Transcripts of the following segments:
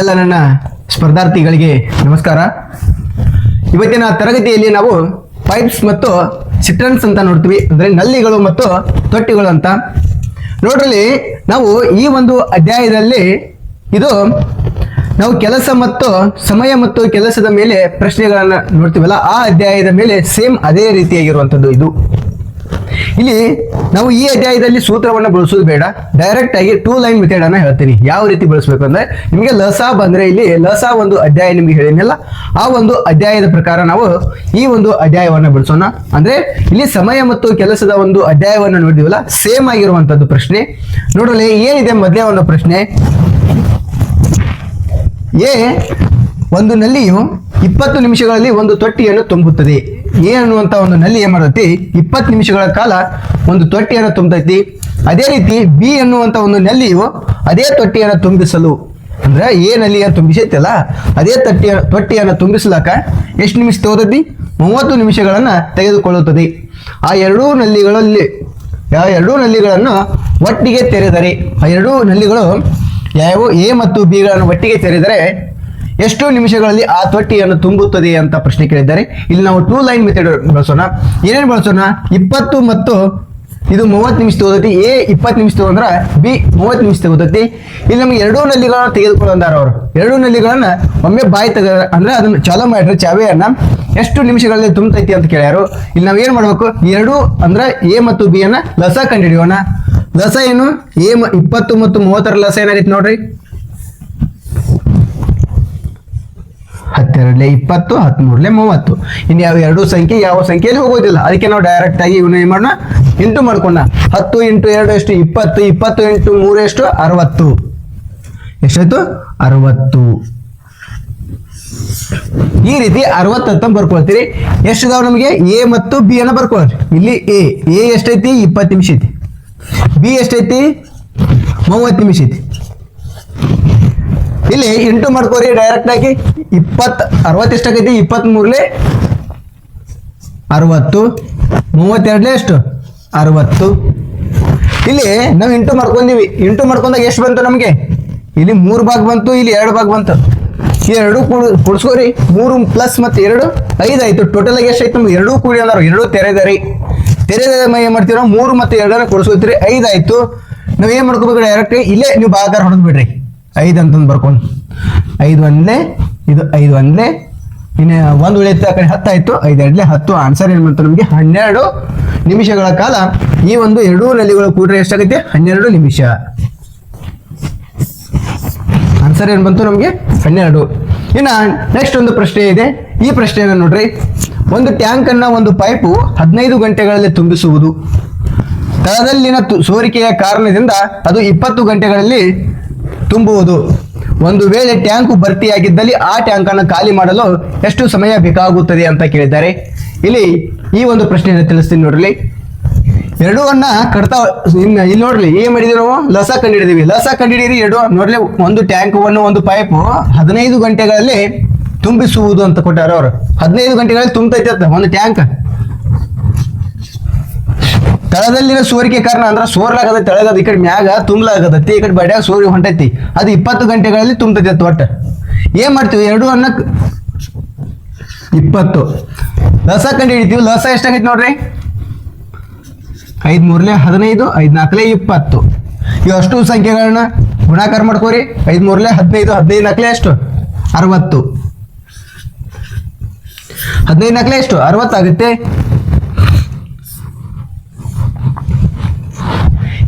ಎಲ್ಲ ನನ್ನ ಸ್ಪರ್ಧಾರ್ಥಿಗಳಿಗೆ ನಮಸ್ಕಾರ. ಇವತ್ತಿನ ತರಗತಿಯಲ್ಲಿ ನಾವು ಪೈಪ್ಸ್ ಮತ್ತು ಸಿಟ್ರನ್ಸ್ ಅಂತ ನೋಡ್ತೀವಿ. ಅಂದರೆ ನಲ್ಲಿಗಳು ಮತ್ತು ತೊಟ್ಟಿಗಳು ಅಂತ. ನೋಡ್ರಲ್ಲಿ ನಾವು ಈ ಒಂದು ಅಧ್ಯಾಯದಲ್ಲಿ ಇದು ನಾವು ಕೆಲಸ ಮತ್ತು ಸಮಯ ಮತ್ತು ಕೆಲಸದ ಮೇಲೆ ಪ್ರಶ್ನೆಗಳನ್ನು ನೋಡ್ತೀವಲ್ಲ, ಆ ಅಧ್ಯಾಯದ ಮೇಲೆ ಸೇಮ್ ಅದೇ ರೀತಿಯಾಗಿರುವಂಥದ್ದು ಇದು. ಇಲ್ಲಿ ನಾವು ಈ ಅಧ್ಯಾಯದಲ್ಲಿ ಸೂತ್ರವನ್ನು ಬಳಸೋದು ಬೇಡ. ಡೈರೆಕ್ಟ್ ಆಗಿ ಟೂ ಲೈನ್ ಮೆಥಡ್ ಅನ್ನ ಹೇಳ್ತೀನಿ. ಯಾವ ರೀತಿ ಬಳಸಬೇಕು ಅಂದ್ರೆ ನಿಮಗೆ ಲಸ ಬಂದ್ರೆ ಇಲ್ಲಿ ಲಸ ಒಂದು ಅಧ್ಯಾಯ ನಿಮಗೆ ಹೇಳಿದ್ನಲ್ಲ, ಆ ಒಂದು ಅಧ್ಯಾಯದ ಪ್ರಕಾರ ನಾವು ಈ ಒಂದು ಅಧ್ಯಾಯವನ್ನ ಬಳಸೋಣ ಅಂದ್ರೆ ಇಲ್ಲಿ ಸಮಯ ಮತ್ತು ಕೆಲಸದ ಒಂದು ಅಧ್ಯಾಯವನ್ನು ನೋಡಿದಿವಲ್ಲ ಸೇಮ್ ಆಗಿರುವಂತದ್ದು ಪ್ರಶ್ನೆ. ನೋಡಲಿ ಏನಿದೆ ಮೊದಲೇ ಒಂದು ಪ್ರಶ್ನೆ. ಎ ಒಂದು ನಲ್ಲಿಯು ಇಪ್ಪತ್ತು ನಿಮಿಷಗಳಲ್ಲಿ ಒಂದು ತೊಟ್ಟಿಯನ್ನು ತುಂಬುತ್ತದೆ. ಎ ಅನ್ನುವಂತ ಒಂದು ನಲ್ಲಿ ಏನ್ ಮಾಡತೈತಿ ಇಪ್ಪತ್ತು ನಿಮಿಷಗಳ ಕಾಲ ಒಂದು ತೊಟ್ಟಿಯನ್ನು ತುಂಬತೈತಿ. ಅದೇ ರೀತಿ ಬಿ ಅನ್ನುವಂತ ಒಂದು ನಲ್ಲಿಯು ಅದೇ ತೊಟ್ಟಿಯನ್ನು ತುಂಬಿಸಲು. ಅಂದ್ರೆ ಎ ನಲ್ಲಿಯನ್ನು ತುಂಬಿಸೈತಲ್ಲ, ಅದೇ ತಟ್ಟಿಯ ತೊಟ್ಟಿಯನ್ನು ತುಂಬಿಸಲಾಕ ಎಷ್ಟು ನಿಮಿಷ ತಗೋತೈತಿ? ಮೂವತ್ತು ನಿಮಿಷಗಳನ್ನ ತೆಗೆದುಕೊಳ್ಳುತ್ತದೆ. ಆ ಎರಡೂ ನಲ್ಲಿಗಳಲ್ಲಿ ಯಾವ ಎರಡೂ ನಲ್ಲಿಗಳನ್ನು ಒಟ್ಟಿಗೆ ತೆರೆದರೆ, ಆ ಎರಡೂ ನಲ್ಲಿಗಳು ಯಾವ ಎ ಮತ್ತು ಬಿಗಳನ್ನು ಒಟ್ಟಿಗೆ ತೆರೆದರೆ ಎಷ್ಟು ನಿಮಿಷಗಳಲ್ಲಿ ಆ ತೊಟ್ಟಿಯನ್ನು ತುಂಬುತ್ತದೆ ಅಂತ ಪ್ರಶ್ನೆ ಕೇಳಿದ್ದಾರೆ. ಇಲ್ಲಿ ನಾವು ಟೂ ಲೈನ್ ಮೆಥಡ್ ಬಳಸೋಣ. ಏನೇನು ಬಳಸೋಣ? ಇಪ್ಪತ್ತು ಮತ್ತು ಇದು ಮೂವತ್ತು ನಿಮಿಷ ತಗೋತೈತಿ. ಎ ಇಪ್ಪತ್ತು ನಿಮಿಷ ತಗೊಂಡ್ರ ಬಿ ಮೂವತ್ತು ನಿಮಿಷ ತಗೋತೈತಿ. ಇಲ್ಲಿ ನಮ್ಗೆ ಎರಡೂ ನಲ್ಲಿಗಳನ್ನ ತೆಗೆದುಕೊಳ್ಳಂದಾರ ಅವರು. ಎರಡೂ ನಲ್ಲಿಗಳನ್ನ ಒಮ್ಮೆ ಬಾಯಿ ತೆಗ ಅಂದ್ರೆ ಅದನ್ನ ಚಾಲೋ ಮಾಡಿದ್ರೆ ಚಾವೆಯನ್ನ ಎಷ್ಟು ನಿಮಿಷಗಳಲ್ಲಿ ತುಂಬತೈತಿ ಅಂತ ಕೇಳ್ಯಾರು. ಇಲ್ಲಿ ನಾವು ಏನು ಮಾಡಬೇಕು? ಎರಡು ಅಂದ್ರೆ ಎ ಮತ್ತು ಬಿ ಅನ್ನ ಲಸ ಕಂಡುಹಿಡಿಯೋಣ. ಲಸ ಏನು? ಎ ಇಪ್ಪತ್ತು ಮತ್ತು ಮೂವತ್ತರ ಲಸ ಏನಾಗೈತಿ ನೋಡ್ರಿ. ಹತ್ತೆರಡಲೆ ಇಪ್ಪತ್ತು, ಹತ್ಮೂರಲೆ ಮೂವತ್ತು. ಇನ್ನು ಯಾವ ಎರಡು ಸಂಖ್ಯೆ, ಯಾವ ಸಂಖ್ಯೆಯಲ್ಲಿ ಹೋಗೋದಿಲ್ಲ. ಅದಕ್ಕೆ ನಾವು ಡೈರೆಕ್ಟ್ ಆಗಿ ಇವನ್ನ ಏನ್ ಮಾಡೋಣ? ಇಂಟು ಮಾಡ್ಕೊಂಡ. ಹತ್ತು ಇಂಟು ಎರಡು ಎಷ್ಟು? ಇಪ್ಪತ್ತು. ಇಪ್ಪತ್ತು ಇಂಟು ಮೂರು ಎಷ್ಟು? ಅರವತ್ತು. ಎಷ್ಟಾಯ್ತು? ಅರವತ್ತು. ಈ ರೀತಿ ಅರವತ್ತು ಬರ್ಕೊಳ್ತೀರಿ. ಎಷ್ಟು ಇದಾವೆ ನಮಗೆ? ಎ ಮತ್ತು ಬಿ ಅನ್ನ ಬರ್ಕೊಳ್ರಿ. ಇಲ್ಲಿ ಎ. ಎ ಎಷ್ಟೈತಿ? ಇಪ್ಪತ್ತು ನಿಮಿಷ ಐತಿ. ಬಿ ಎಷ್ಟೈತಿ? ಮೂವತ್ತು ನಿಮಿಷ ಐತಿ. ಇಲ್ಲಿ ಇಂಟು ಮಾಡ್ಕೋರಿ ಡೈರೆಕ್ಟ್ ಆಗಿ ಇಪ್ಪತ್ ಅರವತ್ತೆಷ್ಟಾಗೈತಿ ಇಪ್ಪತ್ ಮೂರ್ಲೆ ಅರವತ್ತು ಮೂವತ್ತೆರಡ್ಲೆ ಎಷ್ಟು? ಅರವತ್ತು. ಇಲ್ಲಿ ನಾವು ಇಂಟು ಮಾಡ್ಕೊಂಡಿವಿ ಇಂಟು ಮಾಡ್ಕೊಂಡಾಗ ಎಷ್ಟು ಬಂತು ನಮಗೆ? ಇಲ್ಲಿ ಮೂರು ಭಾಗ ಬಂತು, ಇಲ್ಲಿ ಎರಡು ಭಾಗ ಬಂತು. ಎರಡು ಕೂಡ ಕೂಡಿಸ್ಕೋರಿ ಮೂರು ಪ್ಲಸ್ ಮತ್ತೆ ಎರಡು, ಐದು ಆಯ್ತು. ಟೋಟಲ್ ಆಗಿ ಎಷ್ಟು ಆಯ್ತು ನಮ್ಗೆ? ಎರಡೂ ಕೂಡಿ ಅಂದಾರ. ಎರಡು ತೆರೆದರಿ. ತೆರೆದ ಏನು ಮಾಡ್ತೀರೋ ಮೂರು ಮತ್ತೆ ಎರಡರ ಕೂಡಿಸ್ಕೊತೀರಿ ಐದು ಆಯ್ತು. ನಾವು ಏನು ಮಾಡ್ಕೋಬೇಕು ಡೈರೆಕ್ಟ್ ಇಲ್ಲೇ ನೀವು ಭಾಗಾಕಾರ ಹೊಡೆದ್ ಬಿಡ್ರಿ ಐದು ಅಂತಂದು ಬರ್ಕೊಂಡು. ಐದು ಒಂದ್ಲೆ, ಇದು ಐದು ಒಂದ್ಲೆ. ಇನ್ನು ಒಂದು ಉಳಿಯುತ್ತೆ ಆ ಕಡೆ ಹತ್ತಾಯಿತು, ಐದು ಎರಡ್ಲೆ ಹತ್ತು. ಆನ್ಸರ್ ಏನು ಮಾಡ್ತಾರೆ ನಮಗೆ? ಹನ್ನೆರಡು ನಿಮಿಷಗಳ ಕಾಲ. ಈ ಒಂದು ಎರಡೂ ನಲಿಗಳು ಕೂಡ ಎಷ್ಟಾಗುತ್ತೆ ಹನ್ನೆರಡು ನಿಮಿಷ. ಆನ್ಸರ್ ಏನು ಬಂತು ನಮಗೆ? ಹನ್ನೆರಡು. ಇನ್ನ ನೆಕ್ಸ್ಟ್ ಒಂದು ಪ್ರಶ್ನೆ ಇದೆ. ಈ ಪ್ರಶ್ನೆಯನ್ನು ನೋಡ್ರಿ. ಒಂದು ಟ್ಯಾಂಕ್ ಅನ್ನ ಒಂದು ಪೈಪು ಹದಿನೈದು ಗಂಟೆಗಳಲ್ಲಿ ತುಂಬಿಸುವುದು. ತಳದಲ್ಲಿನ ಸೋರಿಕೆಯ ಕಾರಣದಿಂದ ಅದು ಇಪ್ಪತ್ತು ಗಂಟೆಗಳಲ್ಲಿ ತುಂಬುವುದು. ಒಂದು ವೇಳೆ ಟ್ಯಾಂಕು ಭರ್ತಿಯಾಗಿದ್ದಲ್ಲಿ ಆ ಟ್ಯಾಂಕ್ ಅನ್ನು ಖಾಲಿ ಮಾಡಲು ಎಷ್ಟು ಸಮಯ ಬೇಕಾಗುತ್ತದೆ ಅಂತ ಕೇಳಿದ್ದಾರೆ. ಇಲ್ಲಿ ಈ ಒಂದು ಪ್ರಶ್ನೆಯನ್ನು ತಿಳಿಸ್ತೀನಿ ನೋಡ್ರಿ. ಎರಡೂ ಅನ್ನ ಇನ್ನ ಇಲ್ಲಿ ನೋಡ್ರಿ, ಏನ್ ಮಾಡಿದ್ವಿ ನಾವು? ಲಸ ಕಂಡಿಡಿದೀವಿ. ಲಸ ಕಂಡಿಡಿರಿ ಎರಡು. ನೋಡ್ಲಿ ಒಂದು ಟ್ಯಾಂಕ್ ಒಂದು ಪೈಪ್ ಹದಿನೈದು ಗಂಟೆಗಳಲ್ಲಿ ತುಂಬಿಸುವುದು ಅಂತ ಕೊಟ್ಟಾರ ಅವ್ರು. ಹದಿನೈದು ಗಂಟೆಗಳಲ್ಲಿ ತುಂಬತೈತೆ ಒಂದು ಟ್ಯಾಂಕ್. ತಳದಲ್ಲಿನ ಸೋರಿಕೆ ಕಾರಣ ಅಂದ್ರೆ ಸೋರ್ಲಾಗದ ತೆಳಗದ, ಈ ಕಡೆ ಮ್ಯಾಗ ತುಂಬಲಾಗದತ್ತಿ ಈ ಕಡೆ ಬಡ್ಯಾಗ ಸೋರಿ ಹೊಂಟೈತಿ. ಅದು ಇಪ್ಪತ್ತು ಗಂಟೆಗಳಲ್ಲಿ ತುಂಬತೈತಿ ಅತ್ ಒಟ್ಟು. ಏನ್ ಮಾಡ್ತೀವಿ? ಎರಡು ಅನ್ನ ಇಪ್ಪತ್ತು. ಲಸ ಕಂಡು ಹಿಡಿತೀವಿ ಲಸ ಎಷ್ಟಾಗೈತಿ ನೋಡ್ರಿ? ಐದ್ ಮೂರ್ಲೆ ಹದಿನೈದು ಐದ್ ನಾಲ್ಕಲೆ ಇಪ್ಪತ್ತು. ಇವು ಅಷ್ಟು ಸಂಖ್ಯೆಗಳನ್ನ ಗುಣಾಕಾರ ಮಾಡ್ಕೋರಿ. ಐದ್ ಮೂರ್ಲೆ ಹದಿನೈದು ಹದಿನೈದು ನಾಲ್ಕಲೆ ಎಷ್ಟು? ಅರವತ್ತು. ಹದಿನೈದು ನಾಲ್ಕಲೆ ಎಷ್ಟು? ಅರವತ್ತಾಗುತ್ತೆ.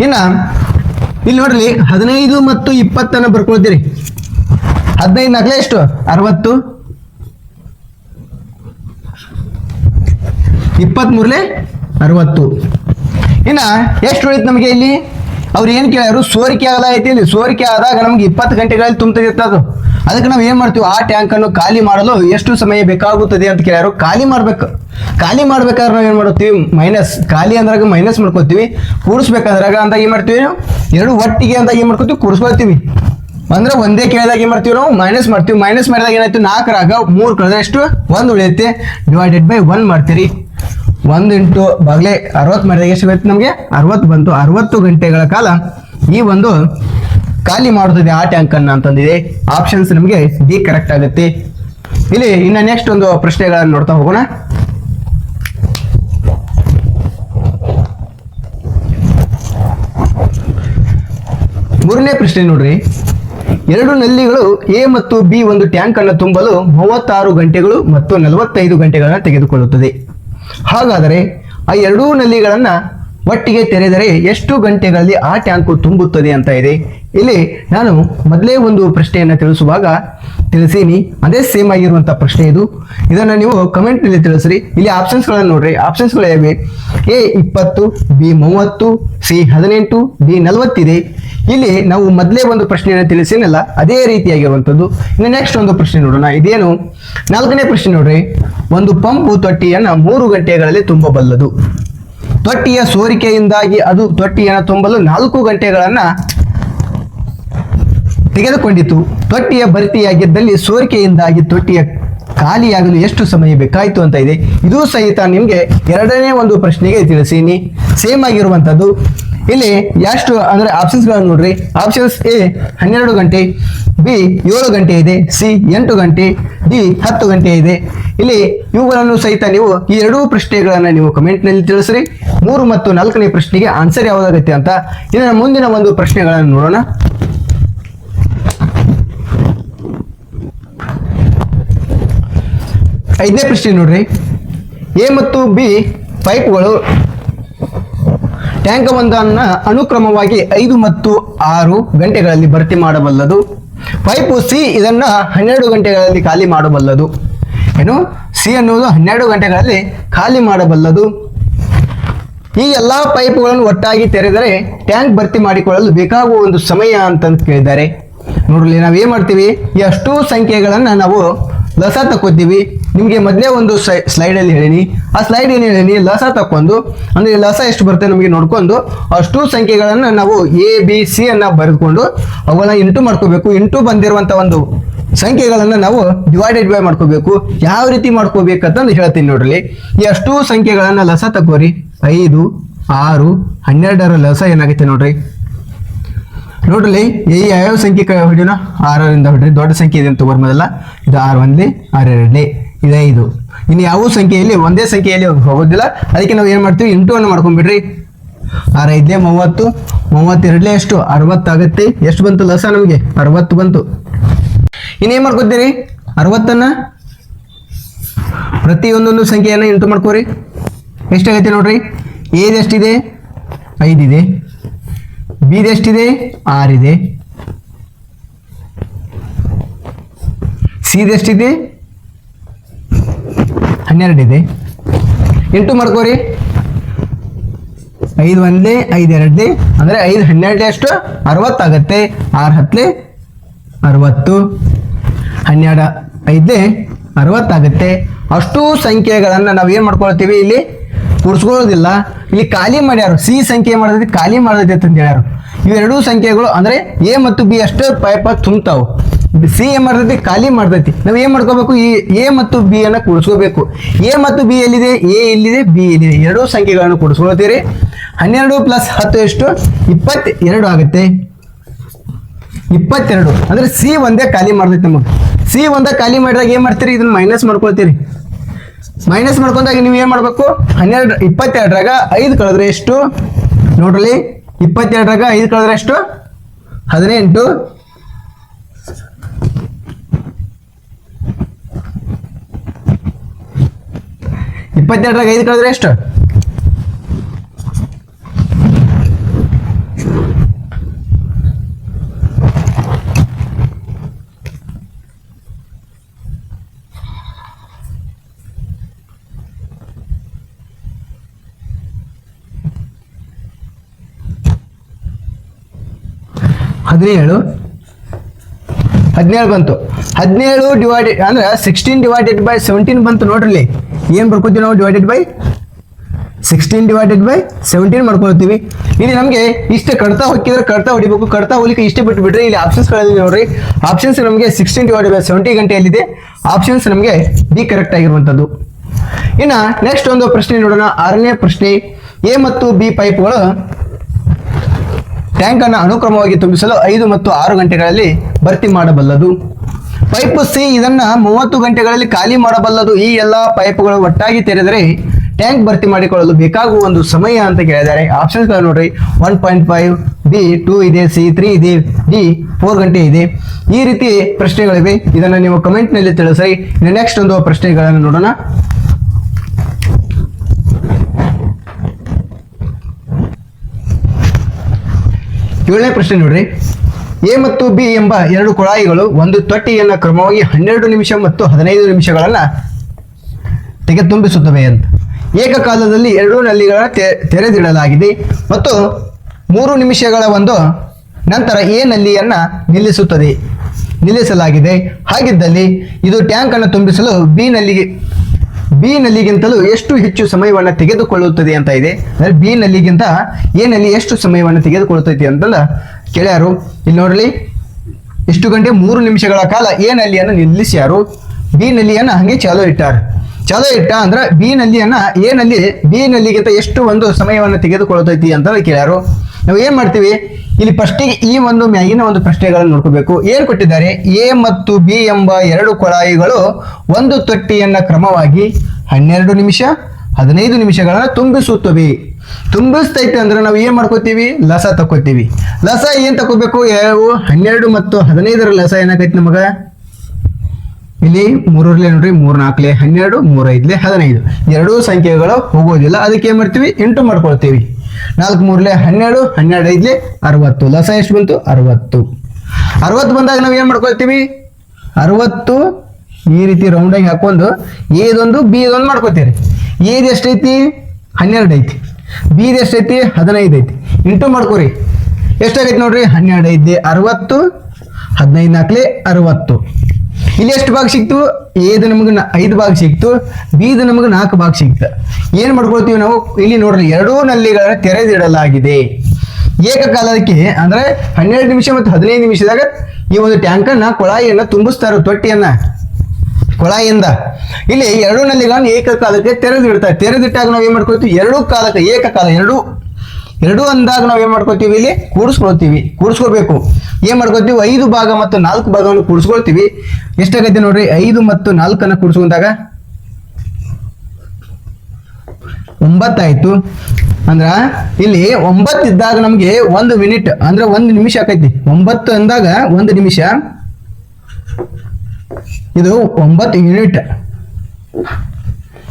ಇನ್ನ, ಇಲ್ಲಿ ನೋಡ್ರಿ, ಹದಿನೈದು ಮತ್ತು ಇಪ್ಪತ್ತನ್ನು ಬರ್ಕೊಳ್ತೀರಿ. ಹದಿನೈದು ನಕಲೆ ಎಷ್ಟು? ಅರವತ್ತು. ಇಪ್ಪತ್ಮೂರಲೆ ಅರವತ್ತು. ಇನ್ನ, ಎಷ್ಟು ಉಳಿತು ನಮಗೆ ಇಲ್ಲಿ? ಅವ್ರು ಏನು ಕೇಳ್ಯಾರು? ಸೋರಿಕೆ ಆಗಲ್ಲ ಐತಿ ಇಲ್ಲಿ. ಸೋರಿಕೆ ಆದಾಗ ನಮ್ಗೆ ಇಪ್ಪತ್ತು ಗಂಟೆಗಳಲ್ಲಿ ತುಂಬ ಅದು. ಅದಕ್ಕೆ ನಾವು ಏನ್ ಮಾಡ್ತೀವಿ? ಆ ಟ್ಯಾಂಕ್ ಅನ್ನು ಖಾಲಿ ಮಾಡಲು ಎಷ್ಟು ಸಮಯ ಬೇಕಾಗುತ್ತದೆ ಅಂತ ಕೇಳ್ಯಾರು. ಖಾಲಿ ಮಾಡ್ಬೇಕು. ಖಾಲಿ ಮಾಡ್ಬೇಕಾದ್ರೆ ನಾವು ಏನ್ ಮಾಡ್ತೀವಿ? ಮೈನಸ್ ಖಾಲಿ ಅಂದ್ರಾಗ ಮೈನಸ್ ಮಾಡ್ಕೋತೀವಿ. ಕೂರಿಸ್ಬೇಕಾದ್ರಾಗ ಅಂದಾಗ ಏನ್ ಮಾಡ್ತೀವಿ? ಎರಡು ಒಟ್ಟಿಗೆ ಅಂದಾಗ ಏನ್ ಮಾಡ್ಕೋತೀವಿ? ಕೂಡಿಸ್ಕೊಳ್ತೀವಿ ಅಂದ್ರೆ ಒಂದೇ ಕೇಳಿದಾಗ ಏನ್ ಮಾಡ್ತೀವಿ ನಾವು? ಮೈನಸ್ ಮಾಡ್ತೀವಿ. ಮೈನಸ್ ಮಾಡಿದಾಗ ಏನಾಯ್ತು? ನಾಲ್ಕರಾಗ ಮೂರು ಕಳೆದ ಎಷ್ಟು? ಒಂದು ಉಳಿಯುತ್ತೆ. ಡಿವೈಡೆಡ್ ಬೈ ಒನ್ ಮಾಡ್ತೀರಿ. ಒಂದು ಇಂಟು ಬಾಗ್ಲೆ ಅರವತ್ತು ಮಾಡಿದಾಗ ಎಷ್ಟು ಬರುತ್ತೆ ನಮಗೆ? ಅರವತ್ತು ಬಂತು. ಅರವತ್ತು ಗಂಟೆಗಳ ಕಾಲ ಈ ಒಂದು ಖಾಲಿ ಮಾಡುತ್ತದೆ ಆ ಟ್ಯಾಂಕ್ ಅನ್ನ ಅಂತಂದಿದೆ. ಆಪ್ಷನ್ಸ್ ನಮಗೆ ಡಿ ಕರೆಕ್ಟ್ ಆಗುತ್ತೆ. ಇಲ್ಲಿ ಇನ್ನ ನೆಕ್ಸ್ಟ್ ಒಂದು ಪ್ರಶ್ನೆಗಳನ್ನು ನೋಡ್ತಾ ಹೋಗೋಣ. ಮೂರನೇ ಪ್ರಶ್ನೆ ನೋಡ್ರಿ. ಎರಡು ನಲ್ಲಿಗಳು ಎ ಮತ್ತು ಬಿ ಒಂದು ಟ್ಯಾಂಕ್ ಅನ್ನು ತುಂಬಲು ಮೂವತ್ತಾರು ಗಂಟೆಗಳು ಮತ್ತು ನಲವತ್ತೈದು ಗಂಟೆಗಳನ್ನು ತೆಗೆದುಕೊಳ್ಳುತ್ತದೆ. ಹಾಗಾದರೆ ಆ ಎರಡೂ ನಲ್ಲಿಗಳನ್ನ ಒಟ್ಟಿಗೆ ತೆರೆದರೆ ಎಷ್ಟು ಗಂಟೆಗಳಲ್ಲಿ ಆ ಟ್ಯಾಂಕು ತುಂಬುತ್ತದೆ ಅಂತ ಇದೆ. ಇಲ್ಲಿ ನಾನು ಮೊದಲೇ ಒಂದು ಪ್ರಶ್ನೆಯನ್ನು ತಿಳಿಸುವಾಗ ತಿಳಿಸೀನಿ. ಅದೇ ಸೇಮ್ ಆಗಿರುವಂಥ ಪ್ರಶ್ನೆ ಇದು. ಇದನ್ನು ನೀವು ಕಮೆಂಟ್ನಲ್ಲಿ ತಿಳಿಸ್ರಿ. ಇಲ್ಲಿ ಆಪ್ಷನ್ಸ್ಗಳನ್ನು ನೋಡ್ರಿ. ಆಪ್ಷನ್ಸ್ಗಳು ಯಾವೆ ಎ ಇಪ್ಪತ್ತು ಬಿ ಮೂವತ್ತು ಸಿ ಹದಿನೆಂಟು ಡಿ ನಲವತ್ತಿದೆ. ಇಲ್ಲಿ ನಾವು ಮೊದಲೇ ಒಂದು ಪ್ರಶ್ನೆಯನ್ನು ತಿಳಿಸಿನಲ್ಲ, ಅದೇ ರೀತಿಯಾಗಿರುವಂಥದ್ದು. ಇನ್ನು ನೆಕ್ಸ್ಟ್ ಒಂದು ಪ್ರಶ್ನೆ ನೋಡೋಣ. ಇದೇನು? ನಾಲ್ಕನೇ ಪ್ರಶ್ನೆ ನೋಡ್ರಿ. ಒಂದು ಪಂಪು ತೊಟ್ಟಿಯನ್ನು ಮೂರು ಗಂಟೆಗಳಲ್ಲಿ ತುಂಬಬಲ್ಲದು. ತೊಟ್ಟಿಯ ಸೋರಿಕೆಯಿಂದಾಗಿ ಅದು ತೊಟ್ಟಿಯನ್ನು ತುಂಬಲು ನಾಲ್ಕು ಗಂಟೆಗಳನ್ನ ತೆಗೆದುಕೊಂಡಿತು. ತೊಟ್ಟಿಯ ಭರ್ತಿಯಾಗಿದ್ದಲ್ಲಿ ಸೋರಿಕೆಯಿಂದಾಗಿ ತೊಟ್ಟಿಯ ಖಾಲಿಯಾಗಲು ಎಷ್ಟು ಸಮಯ ಬೇಕಾಯಿತು ಅಂತ ಇದೆ. ಇದು ಸಹಿತ ನಿಮಗೆ ಎರಡನೇ ಒಂದು ಪ್ರಶ್ನೆಗೆ ತಿಳಿಸೀನಿ. ಸೇಮ್ ಆಗಿರುವಂಥದ್ದು. ಇಲ್ಲಿ ಎಷ್ಟು ಅಂದರೆ ಆಪ್ಷನ್ಸ್ಗಳನ್ನು ನೋಡ್ರಿ. ಆಪ್ಷನ್ಸ್ ಎ ಹನ್ನೆರಡು ಗಂಟೆ, ಬಿ ಏಳು ಗಂಟೆ ಇದೆ, ಸಿ ಎಂಟು ಗಂಟೆ, ಡಿ ಹತ್ತು ಗಂಟೆ ಇದೆ. ಇಲ್ಲಿ ಇವುಗಳನ್ನು ಸಹಿತ ನೀವು ಈ ಎರಡೂ ಪ್ರಶ್ನೆಗಳನ್ನು ನೀವು ಕಮೆಂಟ್ನಲ್ಲಿ ತಿಳಿಸ್ರಿ. ಮೂರು ಮತ್ತು ನಾಲ್ಕನೇ ಪ್ರಶ್ನೆಗೆ ಆನ್ಸರ್ ಯಾವುದಾಗುತ್ತೆ ಅಂತ. ಇದರ ಮುಂದಿನ ಒಂದು ಪ್ರಶ್ನೆಗಳನ್ನು ನೋಡೋಣ. ಐದನೇ ಪ್ರಶ್ನೆ ನೋಡ್ರಿ. ಎ ಮತ್ತು ಬಿ ಪೈಪ್ಗಳು ಟ್ಯಾಂಕ್ ಒಂದನ್ನ ಅನುಕ್ರಮವಾಗಿ ಐದು ಮತ್ತು ಆರು ಗಂಟೆಗಳಲ್ಲಿ ಭರ್ತಿ ಮಾಡಬಲ್ಲದು. ಪೈಪು ಸಿ ಇದನ್ನು ಹನ್ನೆರಡು ಗಂಟೆಗಳಲ್ಲಿ ಖಾಲಿ ಮಾಡಬಲ್ಲದು. ಏನು? ಸಿ ಅನ್ನುವುದು ಹನ್ನೆರಡು ಗಂಟೆಗಳಲ್ಲಿ ಖಾಲಿ ಮಾಡಬಲ್ಲದು. ಈ ಎಲ್ಲಾ ಪೈಪ್ಗಳನ್ನು ಒಟ್ಟಾಗಿ ತೆರೆದರೆ ಟ್ಯಾಂಕ್ ಭರ್ತಿ ಮಾಡಿಕೊಳ್ಳಲು ಬೇಕಾಗುವ ಒಂದು ಸಮಯ ಅಂತಂತ ಕೇಳಿದ್ದಾರೆ. ನೋಡ್ರಿ, ನಾವು ಏನು ಮಾಡ್ತೀವಿ? ಸಂಖ್ಯೆಗಳನ್ನು ಸಂಖ್ಯೆಗಳನ್ನ ನಾವು ಲಸ ತಕ್ಕೊತೀವಿ. ನಿಮಗೆ ಮೊದಲೇ ಒಂದು ಸ್ಲೈಡ್ ಅಲ್ಲಿ ಹೇಳೀನಿ. ಆ ಸ್ಲೈಡ್ ಏನು ಹೇಳೀನಿ, ಲಸ ತಕ್ಕೊಂಡು, ಅಂದ್ರೆ ಲಸ ಎಷ್ಟು ಬರುತ್ತೆ ನಮಗೆ ನೋಡ್ಕೊಂಡು, ಅಷ್ಟು ಸಂಖ್ಯೆಗಳನ್ನು ನಾವು ಎ ಬಿ ಸಿ ಅನ್ನ ಬರೆದುಕೊಂಡು, ಅವುಗಳನ್ನ ಇಂಟು ಮಾಡ್ಕೋಬೇಕು. ಇಂಟು ಬಂದಿರುವಂತ ಒಂದು ಸಂಖ್ಯೆಗಳನ್ನು ನಾವು ಡಿವೈಡೆಡ್ ಬೈ ಮಾಡ್ಕೋಬೇಕು. ಯಾವ ರೀತಿ ಮಾಡ್ಕೋಬೇಕಂತಂದು ಹೇಳ್ತೀನಿ ನೋಡ್ರಿ. ಈ ಅಷ್ಟು ಸಂಖ್ಯೆಗಳನ್ನ ಲಸ ತಗೋರಿ ಐದು, ಆರು, ಹನ್ನೆರಡರ ಲಸ ಏನಾಗುತ್ತೆ ನೋಡ್ರಿ? ನೋಡ್ರಿ, ಈ ಯಾವ್ಯಾವ ಸಂಖ್ಯೆ ಹೊಡಿಯೋಣ ಆರರಿಂದ ಹೊಡ್ರಿ, ದೊಡ್ಡ ಸಂಖ್ಯೆ ಇದೆ ಅಂತ ಮೊದಲ. ಇದು ಆರು ಒಂದ್ಲಿ ಆರು ಎರಡನೇ ಇದು ಐದು. ಇನ್ನು ಯಾವ ಸಂಖ್ಯೆಯಲ್ಲಿ? ಒಂದೇ ಸಂಖ್ಯೆಯಲ್ಲಿ ಹೋಗೋದಿಲ್ಲ. ಅದಕ್ಕೆ ನಾವು ಏನು ಮಾಡ್ತೀವಿ? ಇಂಟು ಅನ್ನು ಮಾಡ್ಕೊಂಡ್ಬಿಡ್ರಿ. ಆರು ಐದನೇ ಮೂವತ್ತು, ಮೂವತ್ತೆರಡ್ಲೆ ಎಷ್ಟು? ಅರವತ್ತಾಗತ್ತೆ. ಎಷ್ಟು ಬಂತು ಲಸ ನಮಗೆ? ಅರವತ್ತು ಬಂತು. ಇನ್ನೇನು ಮಾಡ್ಕೊತೀರಿ? ಅರವತ್ತನ್ನು? ಪ್ರತಿಯೊಂದೊಂದು ಸಂಖ್ಯೆಯನ್ನು ಇಂಟು ಮಾಡ್ಕೋರಿ. ಎಷ್ಟಾಗತ್ತೆ ನೋಡ್ರಿ? ಏಜ್ ಎಷ್ಟಿದೆ ಐದಿದೆ. ಬಿದು ಎಷ್ಟಿದೆ ಆರಿದೆ. ಸಿದು ಎಷ್ಟಿದೆ ಹನ್ನೆರಡಿದೆ. ಎಂಟು ಮಾಡ್ಕೋರಿ. ಐದು ಒಂದೇ, ಐದು ಎರಡನೇ ಅಂದರೆ ಐದು ಹನ್ನೆರಡನೇ ಅಷ್ಟು ಅರವತ್ತಾಗತ್ತೆ. ಆರು ಹತ್ತಲೆ ಅರವತ್ತು. ಹನ್ನೆರಡು ಐದನೇ ಅರವತ್ತಾಗತ್ತೆ. ಅಷ್ಟು ಸಂಖ್ಯೆಗಳನ್ನು ನಾವು ಏನು ಮಾಡ್ಕೊಳ್ತೀವಿ ಇಲ್ಲಿ? ಕೂಡಿಸ್ಕೊಳ್ಳೋದಿಲ್ಲ ಇಲ್ಲಿ ಖಾಲಿ ಮಾಡ್ಯಾರು. ಸಿ ಸಂಖ್ಯೆ ಮಾಡಿದ್ರೆ ಖಾಲಿ ಮಾಡತೈತೆ ಅಂತ ಹೇಳ್ಯಾರು. ಇವೆರಡೂ ಸಂಖ್ಯೆಗಳು ಅಂದ್ರೆ ಎ ಮತ್ತು ಬಿ ಅಷ್ಟೇ ಪೈಪ ತುಂಬ್ತಾವು. ಸಿ ಏನ್ ಮಾಡ್ತೈತಿ? ಖಾಲಿ ಮಾಡ್ತೈತಿ. ನಾವು ಏನ್ ಮಾಡ್ಕೋಬೇಕು? ಈ ಎ ಮತ್ತು ಬಿ ಅನ್ನ ಕೂಡಿಸ್ಕೋಬೇಕು. ಎ ಮತ್ತು ಬಿ ಎಲ್ಲಿದೆ? ಎ ಎಲ್ಲಿದೆ? ಬಿ ಎಲ್ಲಿದೆ? ಎರಡೂ ಸಂಖ್ಯೆಗಳನ್ನು ಕೂಡಿಸ್ಕೊಳ್ತೀರಿ. ಹನ್ನೆರಡು ಪ್ಲಸ್ ಹತ್ತು ಎಷ್ಟು? ಇಪ್ಪತ್ತೆರಡು ಆಗುತ್ತೆ. ಇಪ್ಪತ್ತೆರಡು. ಅಂದ್ರೆ ಸಿ ಒಂದೇ ಖಾಲಿ ಮಾಡ್ತೈತಿ ನಮಗೆ. ಸಿ ಒಂದೇ ಖಾಲಿ ಮಾಡಿದಾಗ ಏನ್ ಮಾಡ್ತೀರಿ? ಇದನ್ನ ಮೈನಸ್ ಮಾಡ್ಕೊಳ್ತೀರಿ. ಮೈನಸ್ ಮಾಡ್ಕೊಂಡಾಗ ನೀವು ಏನ್ ಮಾಡ್ಬೇಕು? ಹನ್ನೆರಡು, ಇಪ್ಪತ್ತೆರಡರಾಗ ಐದು ಕಳೆದ್ರೆ ಎಷ್ಟು? ನೋಡ್ರಿ ಇಪ್ಪತ್ತೆರಡರಾಗ ಐದು ಕಳೆದ್ರೆ ಎಷ್ಟು? ಹದಿನೆಂಟು. ಇಪ್ಪತ್ತೆರಡರಾಗ ಐದು ಕಳೆದ್ರೆ ಎಷ್ಟು? ಹದಿನೇಳು? ಹದಿನೇಳು ಬಂತು. ಹದಿನೇಳು ಡಿವೈಡೆಡ್ ಅಂದ್ರೆ ಸಿಕ್ಸ್ಟೀನ್ ಡಿವೈಡೆಡ್ ಬೈ ಸೆವೆಂಟೀನ್ ಬಂತು ನೋಡ್ರಿ ಏನು ಬರ್ಕೋತೀವಿ ನಾವು divided by sixteen divided by seventeen ಮಾಡ್ಕೊಳ್ತೀವಿ. ಇಲ್ಲಿ ನಮಗೆ ಇಷ್ಟೇ ಕಡ್ತಾ ಹೋಗಿದ್ರೆ ಕಡ್ತಾ ಹೊಡಿಬೇಕು, ಕಡ್ತಾ ಹೊಲಿಕೆ ಇಷ್ಟೇ ಬಿಟ್ಟು ಬಿಟ್ರೆ ಇಲ್ಲಿ ಆಪ್ಷನ್ಸ್ಗಳಲ್ಲಿ ನೋಡ್ರಿ. ಆಪ್ಷನ್ಸ್ ನಮಗೆ ಸಿಕ್ಸ್ಟೀನ್ ಡಿವೈಡೆಡ್ ಬೈ ಸೆವೆಂಟಿ ಗಂಟೆಯಲ್ಲಿದೆ. ಆಪ್ಷನ್ಸ್ ನಮಗೆ ಬಿ ಕರೆಕ್ಟ್ ಆಗಿರುವಂಥದ್ದು. ಇನ್ನು ನೆಕ್ಸ್ಟ್ ಒಂದು ಪ್ರಶ್ನೆ ನೋಡೋಣ. ಆರನೇ ಪ್ರಶ್ನೆ ಎ ಮತ್ತು ಬಿ ಪೈಪ್ಗಳು ಟ್ಯಾಂಕ್ ಅನ್ನು ಅನುಕ್ರಮವಾಗಿ ತುಂಬಿಸಲು ಐದು ಮತ್ತು ಆರು ಗಂಟೆಗಳಲ್ಲಿ ಭರ್ತಿ ಮಾಡಬಲ್ಲದು. ಪೈಪ್ ಸಿ ಇದನ್ನ ಮೂವತ್ತು ಗಂಟೆಗಳಲ್ಲಿ ಖಾಲಿ ಮಾಡಬಲ್ಲದು. ಈ ಎಲ್ಲ ಪೈಪ್ಗಳು ಒಟ್ಟಾಗಿ ತೆರೆದರೆ ಟ್ಯಾಂಕ್ ಭರ್ತಿ ಮಾಡಿಕೊಳ್ಳಲು ಬೇಕಾಗುವ ಒಂದು ಸಮಯ ಅಂತ ಕೇಳಿದ್ದಾರೆ. ಆಪ್ಷನ್ಸ್ ನೋಡ್ರಿ. One point five B two ಇದೆ, ಸಿ ತ್ರೀ ಇದೆ, ಡಿ, ಫೋರ್ ಗಂಟೆ ಇದೆ. ಈ ರೀತಿ ಪ್ರಶ್ನೆಗಳಿವೆ. ಇದನ್ನು ನೀವು ಕಮೆಂಟ್ನಲ್ಲಿ ತಿಳಿಸಿ ನೆಕ್ಸ್ಟ್ ಒಂದು ಪ್ರಶ್ನೆಗಳನ್ನು ನೋಡೋಣ. ಏಳನೇ ಪ್ರಶ್ನೆ ನೋಡ್ರಿ. ಎ ಮತ್ತು ಬಿ ಎಂಬ ಎರಡು ಕೊಳಾಯಿಗಳು ಒಂದು ತೊಟ್ಟಿಯನ್ನು ಕ್ರಮವಾಗಿ ಹನ್ನೆರಡು ನಿಮಿಷ ಮತ್ತು ಹದಿನೈದು ನಿಮಿಷಗಳನ್ನ ತೆಗೆ ತುಂಬಿಸುತ್ತವೆ ಅಂತ. ಏಕಕಾಲದಲ್ಲಿ ಎರಡು ನಲ್ಲಿಗಳ ತೆರೆದಿಡಲಾಗಿದೆ ಮತ್ತು ಮೂರು ನಿಮಿಷಗಳ ಒಂದು ನಂತರ ಎ ನಲ್ಲಿಯನ್ನ ನಿಲ್ಲಿಸುತ್ತದೆ, ನಿಲ್ಲಿಸಲಾಗಿದೆ. ಹಾಗಿದ್ದಲ್ಲಿ ಇದು ಟ್ಯಾಂಕ್ ಅನ್ನು ತುಂಬಿಸಲು ಬಿ ನಲ್ಲಿಗೆ ಬಿ ನಲ್ಲಿಗಿಂತಲೂ ಎಷ್ಟು ಹೆಚ್ಚು ಸಮಯವನ್ನು ತೆಗೆದುಕೊಳ್ಳುತ್ತದೆ ಅಂತ ಇದೆ. ಅಂದರೆ ಬಿ ನಲ್ಲಿಗಿಂತ ಎ ನಲ್ಲಿ ಎಷ್ಟು ಸಮಯವನ್ನು ತೆಗೆದುಕೊಳ್ಳುತ್ತೈತಿ ಅಂತಲ್ಲ ಕೇಳ್ಯಾರು. ಇಲ್ಲಿ ನೋಡ್ರಿ. ಎಷ್ಟು ಗಂಟೆ? ಮೂರು ನಿಮಿಷಗಳ ಕಾಲ ಎ ನಲ್ಲಿಯನ್ನು ನಿಲ್ಲಿಸ್ಯಾರು. ಬಿ ನಲ್ಲಿಯನ್ನ ಹಂಗೆ ಚಾಲೋ ಇಟ್ಟಾರ. ಚಾಲೋ ಇಟ್ಟ ಅಂದ್ರೆ ಬಿ ನಲ್ಲಿಯನ್ನ ಎ ನಲ್ಲಿ ಬಿ ನಲ್ಲಿಗಿಂತ ಎಷ್ಟು ಒಂದು ಸಮಯವನ್ನು ತೆಗೆದುಕೊಳ್ಳುತ್ತೈತಿ ಅಂತ ಕೇಳ್ಯಾರು. ನಾವು ಏನ್ ಮಾಡ್ತೀವಿ? ಇಲ್ಲಿ ಫಸ್ಟಿಗೆ ಈ ಒಂದು ಮ್ಯಾಗಿನ ಒಂದು ಪ್ರಶ್ನೆಗಳನ್ನು ನೋಡ್ಕೋಬೇಕು. ಏನ್ ಕೊಟ್ಟಿದ್ದಾರೆ? ಎ ಮತ್ತು ಬಿ ಎಂಬ ಎರಡು ಕೊಳಾಯಿಗಳು ಒಂದು ತೊಟ್ಟಿಯನ್ನ ಕ್ರಮವಾಗಿ ಹನ್ನೆರಡು ನಿಮಿಷ, ಹದಿನೈದು ನಿಮಿಷಗಳನ್ನ ತುಂಬಿಸುತ್ತವೆ. ತುಂಬಿಸ್ತೈತೆ ಅಂದ್ರೆ ನಾವು ಏನ್ ಮಾಡ್ಕೋತೀವಿ? ಲಸ ತಕೋತೀವಿ ಲಸ ಏನ್ ತಕೋಬೇಕು ಯಾವ ಹನ್ನೆರಡು ಮತ್ತು ಹದಿನೈದರ ಲಸ ಏನಾಗೈತಿ ನಮಗ? ಇಲ್ಲಿ ಮೂರರ್ಲೆ ನೋಡ್ರಿ ಮೂರ್ ನಾಲ್ಕಲೆ ಹನ್ನೆರಡು, ಮೂರೈದ್ಲೆ ಹದಿನೈದು. ಎರಡೂ ಸಂಖ್ಯೆಗಳು ಹೋಗೋದಿಲ್ಲ. ಅದಕ್ಕೆ ಏನ್ ಮಾಡ್ತೀವಿ? ಎಂಟು ಮಾಡ್ಕೊಳ್ತೀವಿ. ನಾಲ್ಕು ಮೂರ್ಲೆ ಹನ್ನೆರಡು ಹನ್ನೆರಡು ಐದ್ಲೆ ಅರವತ್ತು. ಲಸ ಎಷ್ಟು ಬಂತು? ಅರವತ್ತು. ಅರವತ್ತು ಬಂದಾಗ ನಾವು ಏನು ಮಾಡ್ಕೊಳ್ತೀವಿ? ಅರವತ್ತು ಈ ರೀತಿ ರೌಂಡಾಗಿ ಹಾಕೊಂಡು ಏದೊಂದು ಬಿ ಇದೊಂದು ಮಾಡ್ಕೋತೀರಿ. ಏದ್ ಎಷ್ಟೈತಿ? ಹನ್ನೆರಡು ಐತಿ. ಬೀದ್ ಎಷ್ಟೈತಿ? ಹದಿನೈದು ಐತಿ. ಇಂಟು ಮಾಡ್ಕೋರಿ. ಎಷ್ಟಾಗೈತಿ ನೋಡ್ರಿ? ಹನ್ನೆರಡು ಐತಿ ಅರವತ್ತು, ಹದಿನೈದು ನಾಲ್ಕಲೆ ಅರವತ್ತು. ಇಲ್ಲಿ ಎಷ್ಟು ಭಾಗ ಸಿಕ್ತು? ಎದು ನಮಗೆ ಐದು ಭಾಗ ಸಿಕ್ತು, ಬಿದು ನಮಗೆ ನಾಲ್ಕು ಭಾಗ ಸಿಕ್ತು. ಏನು ಮಾಡ್ಕೊಳ್ತೀವಿ ನಾವು? ಇಲ್ಲಿ ನೋಡ್ರಿ, ಎರಡೂ ನಲ್ಲಿಗಳನ್ನ ತೆರೆದಿಡಲಾಗಿದೆ. ಏಕಕಾಲಕ್ಕೆ, ಅಂದ್ರೆ ಹನ್ನೆರಡು ನಿಮಿಷ ಮತ್ತು ಹದಿನೈದು ನಿಮಿಷದಾಗ ಈ ಒಂದು ಟ್ಯಾಂಕನ್ನ ಕೊಳಾಯಿಯನ್ನ ತುಂಬಿಸ್ತಾರ, ತೊಟ್ಟಿಯನ್ನ. ಕೊಳಾಯಿಯಿಂದ. ಇಲ್ಲಿ ಎರಡು ನಲ್ಲಿಗಳನ್ನು ಏಕಕಾಲಕ್ಕೆ ತೆರೆದಿಡ್ತಾರೆ. ತೆರೆದಿಟ್ಟಾಗ ನಾವು ಏನು ಮಾಡ್ಕೊಳ್ತೀವಿ? ಎರಡೂ ಕಾಲಕ್ಕೆ, ಏಕಕಾಲ, ಎರಡು ಎರಡು ಅಂದಾಗ ನಾವು ಏನು ಮಾಡ್ಕೊತೀವಿ ಇಲ್ಲಿ? ಕೂಡಿಸ್ಕೊಳ್ತೀವಿ. ಕೂಡಿಸ್ಕೋಬೇಕು. ಏನ್ ಮಾಡ್ಕೋತೀವಿ ಐದು ಭಾಗ ಮತ್ತು ನಾಲ್ಕು ಭಾಗವನ್ನು ಕೂಡಿಸ್ಕೊಳ್ತೀವಿ. ಎಷ್ಟಾಗೈತೆ ನೋಡ್ರಿ? ಐದು ಮತ್ತು ನಾಲ್ಕನ್ನ ಕೂಡಿಸ್ಕೊಂಡಾಗ ಒಂಬತ್ತಾಯ್ತು. ಅಂದ್ರ ಇಲ್ಲಿ ಒಂಬತ್ತು ಇದ್ದಾಗ ನಮ್ಗೆ ಒಂದು ಮಿನಿಟ್, ಅಂದ್ರೆ ಒಂದು ನಿಮಿಷ ಆಕೈತಿ. ಒಂಬತ್ತು ಅಂದಾಗ ಒಂದು ನಿಮಿಷ. ಇದು ಒಂಬತ್ತು ಯೂನಿಟ್.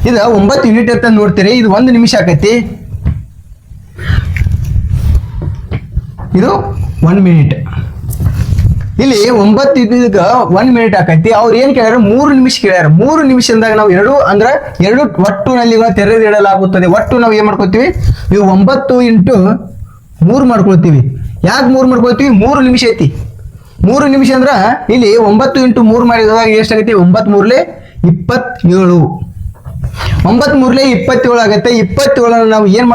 ಇದು ಒಂಬತ್ತು ಯೂನಿಟ್ ಅಂತ ನೋಡ್ತೀರಿ. ಇದು ಒಂದು ನಿಮಿಷ ಆಕೈತಿ. ಇದು ಒನ್ ಮಿನಿಟ್ ಇಲ್ಲಿ ಒಂಬತ್ತು ಇದ್ದಾಗ ಒನ್ ಮಿನಿಟ್ ಆಕೈತಿ. ಅವ್ರು ಏನ್ ಕೇಳ್ಯಾರ? ಮೂರು ನಿಮಿಷ ಕೇಳ್ಯಾರ. ಮೂರು ನಿಮಿಷದಾಗ ನಾವು ಎರಡು ಅಂದ್ರೆ ಎರಡು ಒಟ್ಟು ನಲ್ಲಿಗಳ ತೆರೆದಿಡಲಾಗುತ್ತದೆ ಒಟ್ಟು ನಾವು ಏನ್ ಮಾಡ್ಕೊತೀವಿ ನೀವು ಒಂಬತ್ತು ಇಂಟು ಮೂರು ಮಾಡ್ಕೊಳ್ತೀವಿ. ಯಾಕೆ ಮೂರು ಮಾಡ್ಕೊಳ್ತೀವಿ? ಮೂರು ನಿಮಿಷ ಐತಿ. ಮೂರು ನಿಮಿಷ ಅಂದ್ರ ಇಲ್ಲಿ ಒಂಬತ್ತು ಇಂಟು ಮೂರು ಮಾಡಿದಾಗ ಎಷ್ಟಾಗೈತಿ? ಒಂಬತ್ತು ಮೂರ್ಲೆ ಇಪ್ಪತ್ತೇಳು. ಒಂಬತ್ ಮೂರ್ಲೆ ಇಪ್ಪತ್ತೇಳು ಆಗುತ್ತೆ ಇಪ್ಪತ್ತೇಳನ್ನ ನಾವು ಏನ್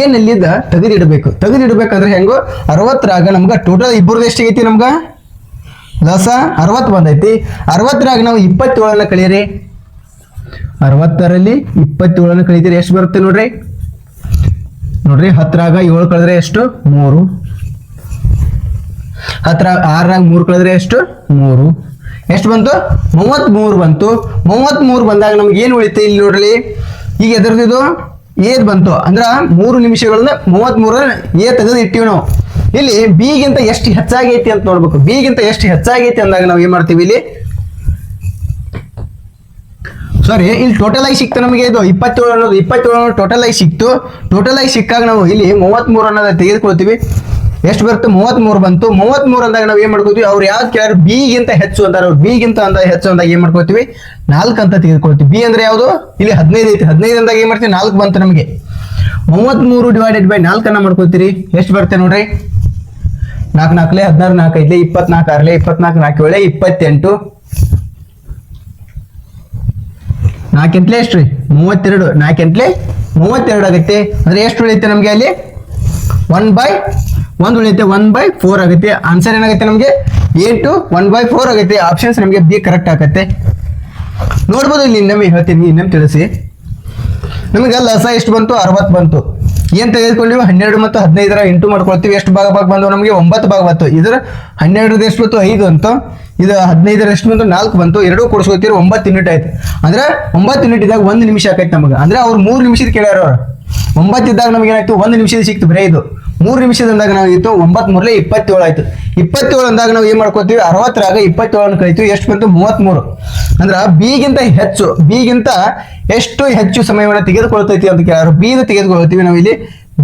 ಏನು ಇಲ್ಲಿದ್ದ ತೆಗೆದಿಡಬೇಕು. ತೆಗೆದಿಡ್ಬೇಕಂದ್ರೆ ಹೆಂಗೋ? ಅರವತ್ತರಾಗ ನಮ್ಗ ಟೋಟಲ್ ಇಬ್ಬರದ್ದು ಎಷ್ಟಾಗೈತಿ ನಮ್ಗ? ದಸ, ಅರವತ್ತು ಬಂದೈತಿ. ಅರವತ್ತರಾಗ ನಾವು ಇಪ್ಪತ್ತೇಳನ್ನ ಕಳೀರಿ ಅರವತ್ತರಲ್ಲಿ ಇಪ್ಪತ್ತೇಳನ್ನ ಕಳೀತೀರಿ ಎಷ್ಟು ಬರುತ್ತೆ ನೋಡ್ರಿ? ನೋಡ್ರಿ, ಹತ್ತರಾಗ ಏಳು ಕಳೆದ್ರೆ ಎಷ್ಟು? ಮೂರು. ಹತ್ರ ಆರಾಗ ಮೂರು ಕಳೆದ್ರೆ ಎಷ್ಟು? ಮೂರು. ಎಷ್ಟು ಬಂತು. ಮೂವತ್ತ್ ಮೂರು ಬಂತು. ಮೂವತ್ತ್ ಮೂರು ಬಂದಾಗ ನಮ್ಗೆ ಏನು ಉಳಿತು ಇಲ್ಲಿ ನೋಡ್ರಿ? ಈಗ ಎದರ್ದಿದು? ಏದ್ ಬಂತು. ಅಂದ್ರೆ ಮೂರು ನಿಮಿಷಗಳನ್ನ ಮೂವತ್ತ್ ಮೂರ ಏ ತೆಗೆದು ಇಟ್ಟಿವಿ ನಾವು. ಇಲ್ಲಿ ಬಿಗಿಂತ ಎಷ್ಟು ಹೆಚ್ಚಾಗೈತಿ ಅಂತ ನೋಡ್ಬೇಕು. ಬಿಗಿಂತ ಎಷ್ಟು ಹೆಚ್ಚಾಗೈತಿ ಅಂದಾಗ ನಾವು ಏನ್ ಮಾಡ್ತೀವಿ ಇಲ್ಲಿ? ಸಾರಿ ಇಲ್ಲಿ ಟೋಟಲ್ ಆಗಿ ಸಿಕ್ತು ನಮಗೆ ಇದು. ಇಪ್ಪತ್ತೇಳು ಅನ್ನೋದು ಇಪ್ಪತ್ತೇಳು ಅನ್ನೋದು ಟೋಟಲ್ ಆಗಿ ಸಿಕ್ತು. ಟೋಟಲ್ ಆಗಿ ಸಿಕ್ಕಾಗ ನಾವು ಇಲ್ಲಿ ಮೂವತ್ತ್ಮೂರು ಅನ್ನೋದು ತೆಗೆದುಕೊಳ್ತೀವಿ. ಎಷ್ಟು ಬರುತ್ತೆ? ಮೂವತ್ಮೂರು ಬಂತು. ಮೂವತ್ತ್ಮೂರು ಅಂದಾಗ ನಾವು ಏನ್ ಮಾಡ್ಕೋತೀವಿ? ಅವ್ರು ಯಾವ್ದು ಬಿ ಬಿಗಿಂತ ಹೆಚ್ಚು ಅಂತಾರೆ ಅವ್ರು. ಬಿಗಿಂತ ಅಂತ ಹೆಚ್ಚು ಅಂದಾಗ ಏನ್ ಮಾಡ್ಕೋತೀವಿ? ನಾಲ್ಕು ಅಂತ ತೆಗೆದುಕೊಳ್ತೀವಿ. ಬಿ ಅಂದ್ರೆ ಯಾವುದು? ಇಲ್ಲಿ ಹದಿನೈದು ಐತಿ. ಹದಿನೈದು ಅಂದಾಗ ಏನ್ ಮಾಡ್ತೀವಿ? ನಾಲ್ಕು ಬಂತು ನಮಗೆ. ಮೂವತ್ತ್ಮೂರು ಡಿವೈಡೆಡ್ ಬೈ ನಾಲ್ಕನ್ನ ಮಾಡ್ಕೋತೀರಿ. ಎಷ್ಟು ಬರುತ್ತೆ ನೋಡ್ರಿ? ನಾಲ್ಕು ನಾಲ್ಕಲೆ ಹದಿನಾರು ನಾಲ್ಕು ಐದ್ಲೆ ಇಪ್ಪತ್ನಾಲ್ಕು ಆರ್ಲೆ ಇಪ್ಪತ್ನಾಲ್ಕು ನಾಲ್ಕು ಏಳೆ ಇಪ್ಪತ್ತೆಂಟು. ನಾಲ್ಕೆಂಟ್ಲೆ ಎಷ್ಟು ರೀ? ಮೂವತ್ತೆರಡು. ನಾಲ್ಕೆಂಟ್ಲೆ ಮೂವತ್ತೆರಡು ಆಗುತ್ತೆ. ಅಂದ್ರೆ ಎಷ್ಟು ಉಳಿಯುತ್ತೆ ನಮಗೆ ಅಲ್ಲಿ? ಒನ್ ಬೈ ಒಂದು ಉಳಿಯುತ್ತೆ ಒನ್ ಬೈ ಫೋರ್ ಆಗುತ್ತೆ. ಆನ್ಸರ್ ಏನಾಗುತ್ತೆ ನಮಗೆ? ಏಟು ಒನ್ ಬೈ ಫೋರ್ ಆಗುತ್ತೆ. ಆಪ್ಷನ್ಸ್ ನಮಗೆ ಬಿ ಕರೆಕ್ಟ್ ಆಗುತ್ತೆ. ನೋಡ್ಬೋದು ಇಲ್ಲಿ ನಮಗೆ ಹೇಳ್ತೀನಿ, ಇನ್ನೊಮ್ಮೆ ತಿಳಿಸಿ. ನಮಗೆ ಲಸ ಎಷ್ಟು ಬಂತು? ಅರವತ್ತು ಬಂತು. ಏನು ತೆಗೆದುಕೊಂಡಿವಿ? ಹನ್ನೆರಡು ಮತ್ತು ಹದಿನೈದರ ಇಂಟು ಮಾಡ್ಕೊಳ್ತೀವಿ. ಎಷ್ಟು ಭಾಗ ಭಾಗ ಬಂದು ನಮಗೆ? ಒಂಬತ್ತು ಭಾಗ ಬಂತು. ಇದರ ಹನ್ನೆರಡರದ ಎಷ್ಟು ಬಂತು? ಐದು ಅಂತು. ಇದು ಹದಿನೈದರ ಎಷ್ಟು ಬಂತು? ನಾಲ್ಕು ಬಂತು. ಎರಡೂ ಕೊಡಿಸ್ಕೊತೀರಿ ಒಂಬತ್ತು ಯೂನಿಟ್ ಆಯ್ತು. ಅಂದ್ರೆ ಒಂಬತ್ತು ಯೂನಿಟ್ ಇದ್ದಾಗ ಒಂದು ನಿಮಿಷ ಆಕೈತೆ ನಮಗೆ. ಅಂದ್ರೆ ಅವ್ರು ಮೂರು ನಿಮಿಷದ ಕೇಳ್ಯಾರ ಅವ್ರು ಒಂಬತ್ತು ಇದ್ದಾಗ ನಮಗೆ ಏನಾಯ್ತು? ಒಂದು ನಿಮಿಷದ ಸಿಕ್ತು ಬರೀ ಇದು. ಮೂರು ನಿಮಿಷದಂದಾಗ ನಾವು ಇತ್ತು ಒಂಬತ್ತು ಮೂರಲೆ ಇಪ್ಪತ್ತೇಳು ಆಯ್ತು. ಇಪ್ಪತ್ತೇಳು ಅಂದಾಗ ನಾವು ಏನ್ ಮಾಡ್ಕೋತೀವಿ? ಅರವತ್ತರಾಗ ಇಪ್ಪತ್ತೇಳನ್ನು ಕಳಿತೀವಿ. ಎಷ್ಟು ಬಂತು? ಮೂವತ್ಮೂರು. ಅಂದ್ರೆ ಬಿಗಿಂತ ಹೆಚ್ಚು, ಬಿಗಿಂತ ಎಷ್ಟು ಹೆಚ್ಚು ಸಮಯವನ್ನು ತೆಗೆದುಕೊಳ್ತೈತಿ ಅಂತ ಕೇಳಾರು ಬಿ ತೆಗೆದುಕೊಳ್ತೀವಿ ನಾವು ಇಲ್ಲಿ.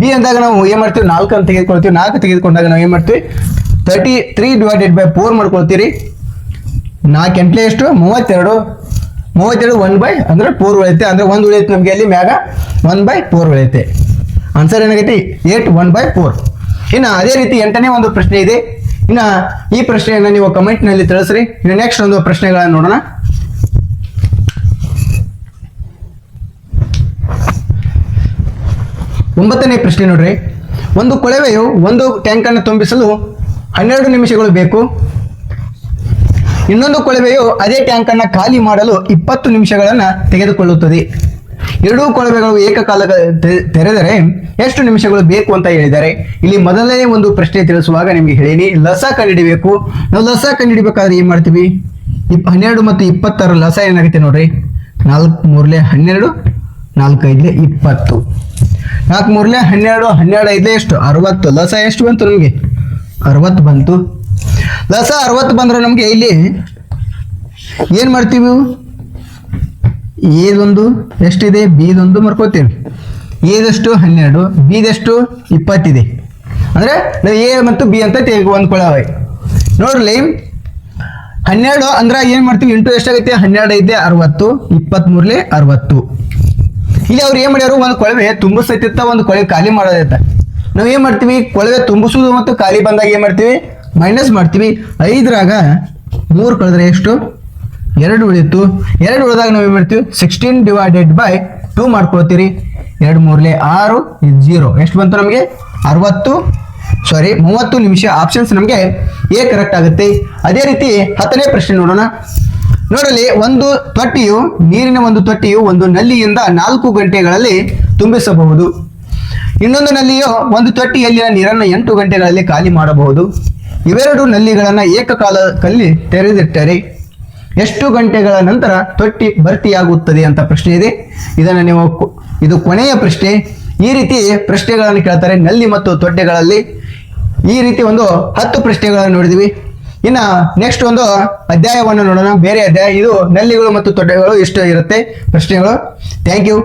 ಬಿ ಅಂದಾಗ ನಾವು ಏನ್ ಮಾಡ್ತೀವಿ? ನಾಲ್ಕು ಅಂತ ತೆಗೆದುಕೊಳ್ತೀವಿ. ನಾಲ್ಕು ತೆಗೆದುಕೊಂಡಾಗ ನಾವು ಏನ್ ಮಾಡ್ತೀವಿ? Thirty three divided by four ಮಾಡ್ಕೊಳ್ತೀರಿ. ನಾಲ್ಕು ಎಂಟ್ಲೆ ಎಷ್ಟು? ಮೂವತ್ತೆರಡು. ಮೂವತ್ತೆರಡು ಒನ್ ಬೈ ಅಂದ್ರೆ ಫೋರ್ ಉಳಿಯುತ್ತೆ. ಅಂದ್ರೆ ಒಂದು ಉಳಿಯುತ್ತೆ ನಮಗೆ ಅಲ್ಲಿ ಮ್ಯಾಗ. ಒನ್ ಬೈ ಫೋರ್ ಉಳಿಯುತ್ತೆ. ಆನ್ಸರ್ ಏನಾಗೈತಿ? ಏಟ್ ಒನ್ ಬೈ ಫೋರ್ ಇನ್ನು ಅದೇ ರೀತಿ ಎಂಟನೇ ಒಂದು ಪ್ರಶ್ನೆ ಇದೆ. ಇನ್ನು ಈ ಪ್ರಶ್ನೆಯನ್ನು ನೀವು ಕಮೆಂಟ್ನಲ್ಲಿ ತಿಳಿಸ್ರಿ. ಇನ್ನು ನೆಕ್ಸ್ಟ್ ಒಂದು ಪ್ರಶ್ನೆಗಳನ್ನು ನೋಡೋಣ. ಒಂಬತ್ತನೇ ಪ್ರಶ್ನೆ ನೋಡ್ರಿ. ಒಂದು ಕೊಳವೆಯು ಒಂದು ಟ್ಯಾಂಕನ್ನು ತುಂಬಿಸಲು ಹನ್ನೆರಡು ನಿಮಿಷಗಳು ಬೇಕು. ಇನ್ನೊಂದು ಕೊಳವೆಯು ಅದೇ ಟ್ಯಾಂಕ್ ಅನ್ನು ಖಾಲಿ ಮಾಡಲು ಇಪ್ಪತ್ತು ನಿಮಿಷಗಳನ್ನು ತೆಗೆದುಕೊಳ್ಳುತ್ತದೆ. ಎರಡೂ ಕೊಳವೆಗಳು ಏಕಕಾಲ ತೆರೆದರೆ ಎಷ್ಟು ನಿಮಿಷಗಳು ಬೇಕು ಅಂತ ಹೇಳಿದ್ದಾರೆ ಇಲ್ಲಿ ಮೊದಲನೇ ಒಂದು ಪ್ರಶ್ನೆ ತಿಳಿಸುವಾಗ ನಿಮಗೆ ಹೇಳೀನಿ. ಲಸ ಕಂಡುಹಿಡಿಬೇಕು ನಾವು ಲಸ ಕಂಡುಹಿಡಿಬೇಕಾದ್ರೆ ಏನು ಮಾಡ್ತೀವಿ? ಇಪ್, ಹನ್ನೆರಡು ಮತ್ತು ಇಪ್ಪತ್ತರ ಲಸ ಏನಾಗುತ್ತೆ ನೋಡ್ರಿ? ನಾಲ್ಕು ಮೂರಲೆ ಹನ್ನೆರಡು, ನಾಲ್ಕು ಐದ್ಲೆ ಇಪ್ಪತ್ತು. ನಾಲ್ಕು ಮೂರಲೆ ಹನ್ನೆರಡು ಹನ್ನೆರಡು ಐದ್ಲೆ ಎಷ್ಟು? ಅರವತ್ತು. ಲಸ ಎಷ್ಟು ಬಂತು ನಮಗೆ? ಅರವತ್ತು ಬಂತು. ಲಸ ಅರವತ್ತು ಬಂದ್ರೆ ನಮಗೆ ಇಲ್ಲಿ ಏನು ಮಾಡ್ತೀವಿ? ಏದೊಂದು ಎಷ್ಟಿದೆ? ಬಿದೊಂದು ಮರ್ಕೋತೀವಿ ಏದಷ್ಟು ಹನ್ನೆರಡು. ಬಿದಷ್ಟು? ಇಪ್ಪತ್ತಿದೆ. ಅಂದರೆ ಎ ಮತ್ತು ಬಿ ಅಂತ ತೆಗೆ ಹೊಂದ್ಕೊಳ್ಳವೆ ನೋಡ್ರಿ ಹನ್ನೆರಡು ಅಂದ್ರೆ ಏನ್ ಮಾಡ್ತೀವಿ? ಇಂಟು ಎಷ್ಟಾಗೈತೆ ಹನ್ನೆರಡು ಐತೆ ಅರವತ್ತು, ಇಪ್ಪತ್ಮೂರ್ಲೆ ಅರವತ್ತು. ಇಲ್ಲಿ ಅವ್ರು ಏನ್ ಮಾಡ್ಯಾರು? ಒಂದು ಕೊಳವೆ ತುಂಬಿಸೈತಿತ್ತ ಒಂದು ಕೊಳವೆ ಖಾಲಿ ಮಾಡೋದೈತ ನಾವು ಏನ್ ಮಾಡ್ತೀವಿ? ಕೊಳವೆ ತುಂಬಿಸುವುದು ಮತ್ತು ಖಾಲಿ ಬಂದಾಗ ಏನ್ ಮಾಡ್ತೀವಿ? ಮೈನಸ್ ಮಾಡ್ತೀವಿ. ಐದರಾಗ ಮೂರು ಕಳೆದ್ರೆ ಎಷ್ಟು? ಎರಡು ಉಳಿತು, ಎರಡು ಉಳಿದಾಗ ನಾವು ಏನು ಮಾಡ್ತೀವಿ? ಸಿಕ್ಸ್ಟೀನ್ ಡಿವೈಡೆಡ್ ಬೈ ಟೂ ಮಾಡ್ಕೊಳ್ತೀರಿ. ಎರಡು ಮೂರ್ಲೆ ಆರು ಜೀರೋ ಎಷ್ಟು ಬಂತು ನಮಗೆ? ಅರವತ್ತು. ಸಾರಿ ಮೂವತ್ತು ನಿಮಿಷ ಆಪ್ಷನ್ಸ್ ನಮಗೆ ಎ ಕರೆಕ್ಟ್ ಆಗುತ್ತೆ. ಅದೇ ರೀತಿ ಹತ್ತನೇ ಪ್ರಶ್ನೆ ನೋಡೋಣ. ನೋಡಲಿ, ಒಂದು ತೊಟ್ಟಿಯು, ನೀರಿನ ಒಂದು ತೊಟ್ಟಿಯು ಒಂದು ನಲ್ಲಿಯಿಂದ ನಾಲ್ಕು ಗಂಟೆಗಳಲ್ಲಿ ತುಂಬಿಸಬಹುದು. ಇನ್ನೊಂದು ನಲ್ಲಿಯು ಒಂದು ತೊಟ್ಟಿಯಲ್ಲಿನ ನೀರನ್ನು ಎಂಟು ಗಂಟೆಗಳಲ್ಲಿ ಖಾಲಿ ಮಾಡಬಹುದು. ಇವೆರಡು ನಲ್ಲಿಗಳನ್ನು ಏಕಕಾಲದಲ್ಲಿ ತೆರೆದಿಟ್ಟರೆ ಎಷ್ಟು ಗಂಟೆಗಳ ನಂತರ ತೊಟ್ಟಿ ಭರ್ತಿಯಾಗುತ್ತದೆ ಅಂತ ಪ್ರಶ್ನೆ ಇದೆ. ಇದನ್ನು ನೀವು ಇದು ಕೊನೆಯ ಪ್ರಶ್ನೆ. ಈ ರೀತಿ ಪ್ರಶ್ನೆಗಳನ್ನು ಕೇಳ್ತಾರೆ ನಲ್ಲಿ ಮತ್ತು ತೊಟ್ಟೆಗಳಲ್ಲಿ ಈ ರೀತಿ ಒಂದು ಹತ್ತು ಪ್ರಶ್ನೆಗಳನ್ನು ನೋಡಿದ್ವಿ. ಇನ್ನು ನೆಕ್ಸ್ಟ್ ಒಂದು ಅಧ್ಯಾಯವನ್ನು ನೋಡೋಣ. ಬೇರೆ ಅಧ್ಯಾಯ, ಇದು ನಲ್ಲಿಗಳು ಮತ್ತು ತೊಟ್ಟೆಗಳು ಇಷ್ಟು ಇರುತ್ತೆ ಪ್ರಶ್ನೆಗಳು. Thank you